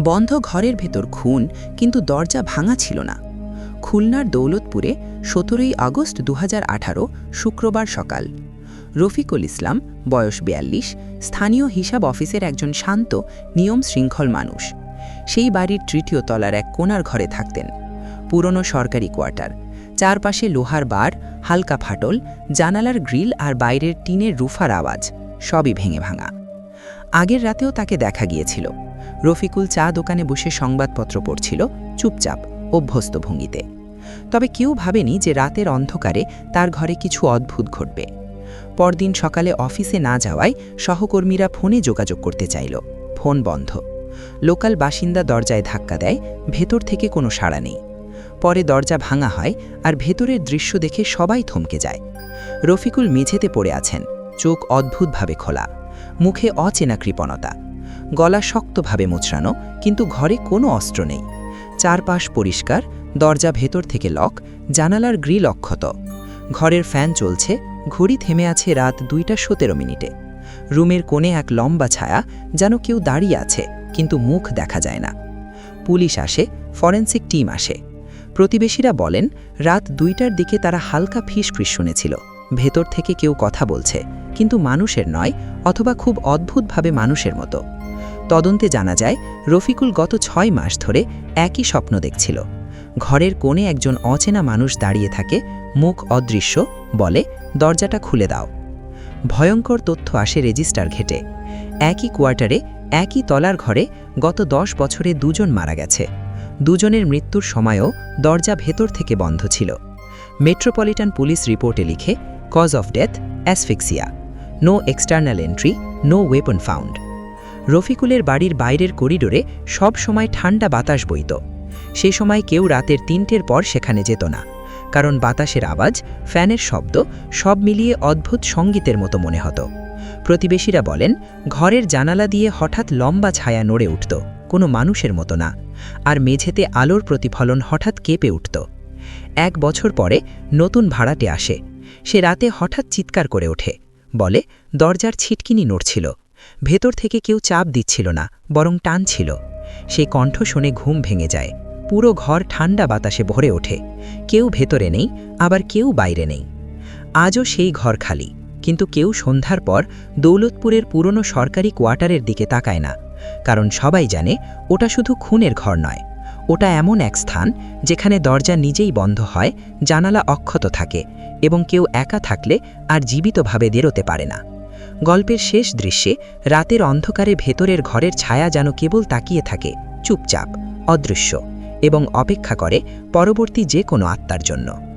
বন্ধ ঘরের ভেতর খুন, কিন্তু দরজা ভাঙা ছিল না। খুলনার দৌলতপুরে সতেরোই আগস্ট দু হাজার আঠারো, শুক্রবার সকাল। রফিকুল ইসলাম, বয়স বিয়াল্লিশ, স্থানীয় হিসাব অফিসের একজন শান্ত, নিয়ম শৃঙ্খল মানুষ। সেই বাড়ির তৃতীয় তলার এক কোনার ঘরে থাকতেন। পুরনো সরকারি কোয়ার্টার। চারপাশে লোহার বার, হালকা ফাটল, জানালার গ্রিল আর বাইরের টিনের রুফার আওয়াজ, সবই ভেঙে ভাঙা। আগের রাতেও তাকে দেখা গিয়েছিল। রফিকুল চা দোকানে বসে সংবাদপত্র পড়ছিল, চুপচাপ, অভ্যস্ত ভঙ্গিতে। তবে কেউ ভাবেনি যে রাতের অন্ধকারে তার ঘরে কিছু অদ্ভুত ঘটবে। পরদিন সকালে অফিসে না যাওয়ায় সহকর্মীরা ফোনে যোগাযোগ করতে চাইল। ফোন বন্ধ। লোকাল বাসিন্দা দরজায় ধাক্কা দেয়, ভেতর থেকে কোনো সাড়া নেই। পরে দরজা ভাঙা হয় আর ভেতরের দৃশ্য দেখে সবাই থমকে যায়। রফিকুল মেঝেতে পড়ে আছেন, চোখ অদ্ভুতভাবে খোলা। মুখে অচেনা কৃপণতা। গলা শক্তভাবে মুচড়ানো কিন্তু ঘরে কোনো অস্ত্র নেই। চারপাশ পরিষ্কার, দরজা ভেতর থেকে লক, জানালার গ্রিল অক্ষত। ঘরের ফ্যান চলছে, ঘড়ি থেমে আছে রাত দুইটা সতেরো মিনিটে। রুমের কোণে এক লম্বা ছায়া, যেন কেউ দাঁড়িয়ে আছে, কিন্তু মুখ দেখা যায় না। পুলিশ আসে, ফরেন্সিক টিম আসে। প্রতিবেশীরা বলেন, রাত দুইটার দিকে তারা হালকা ফিসফিস শুনেছিল। ভেতর থেকে কেউ কথা বলছে, কিন্তু মানুষের নয়, অথবা খুব অদ্ভুতভাবে মানুষের মতো। তদন্তে জানা যায়, রফিকুল গত ছয় মাস ধরে একই স্বপ্ন দেখছিল। ঘরের কোণে একজন অচেনা মানুষ দাঁড়িয়ে থাকে, মুখ অদৃশ্য, বলে, দরজাটা খুলে দাও। ভয়ঙ্কর তথ্য আসে রেজিস্টার ঘেটে। একই কোয়ার্টারে, একই তলার ঘরে গত দশ বছরে দুজন মারা গেছে। দুজনের মৃত্যুর সময়ও দরজা ভেতর থেকে বন্ধ ছিল। মেট্রোপলিটন পুলিশ রিপোর্টে লিখে, cause of death, asphyxia. No external entry, no weapon found. রফিকুলের বাড়ির বাইরের করিডোরে সব সময় ঠান্ডা বাতাস বইত। সে সময় কেউ রাতের তিনটের পর সেখানে যেত না, কারণ বাতাসের আওয়াজ, ফ্যানের শব্দ সব মিলিয়ে অদ্ভুত সঙ্গীতের মতো মনে হতো। প্রতিবেশীরা বলেন, ঘরের জানালা দিয়ে হঠাৎ লম্বা ছায়া নড়ে উঠত, কোনো মানুষের মতো না, আর মেঝেতে আলোর প্রতিফলন হঠাৎ কেঁপে উঠত। এক বছর পরে নতুন ভাড়াটে আসে, সে রাতে হঠাৎ চিৎকার করে ওঠে, বলে, দরজার ছিটকিনি নড়ছিল। ভেতর থেকে কেউ চাপ দিচ্ছিল না, বরং টানছিল। সেই কণ্ঠ শুনে ঘুম ভেঙে যায়। পুরো ঘর ঠান্ডা বাতাসে ভরে ওঠে। কেউ ভেতরে নেই, আবার কেউ বাইরে নেই। আজও সেই ঘর খালি, কিন্তু কেউ সন্ধ্যার পর দৌলতপুরের পুরনো সরকারি কোয়ার্টারের দিকে তাকায় না। কারণ সবাই জানে, ওটা শুধু খুনের ঘর নয়। ওটা এমন এক স্থান, যেখানে দরজা নিজেই বন্ধ হয়, জানালা অক্ষত থাকে, এবং কেউ একা থাকলে আর জীবিতভাবে বেরোতে পারে না। গল্পের শেষ দৃশ্যে রাতের অন্ধকারে ভেতরের ঘরের ছায়া যেন কেবল তাকিয়ে থাকে, চুপচাপ, অদৃশ্য এবং অপেক্ষা করে পরবর্তী যে কোনো আত্মার জন্য।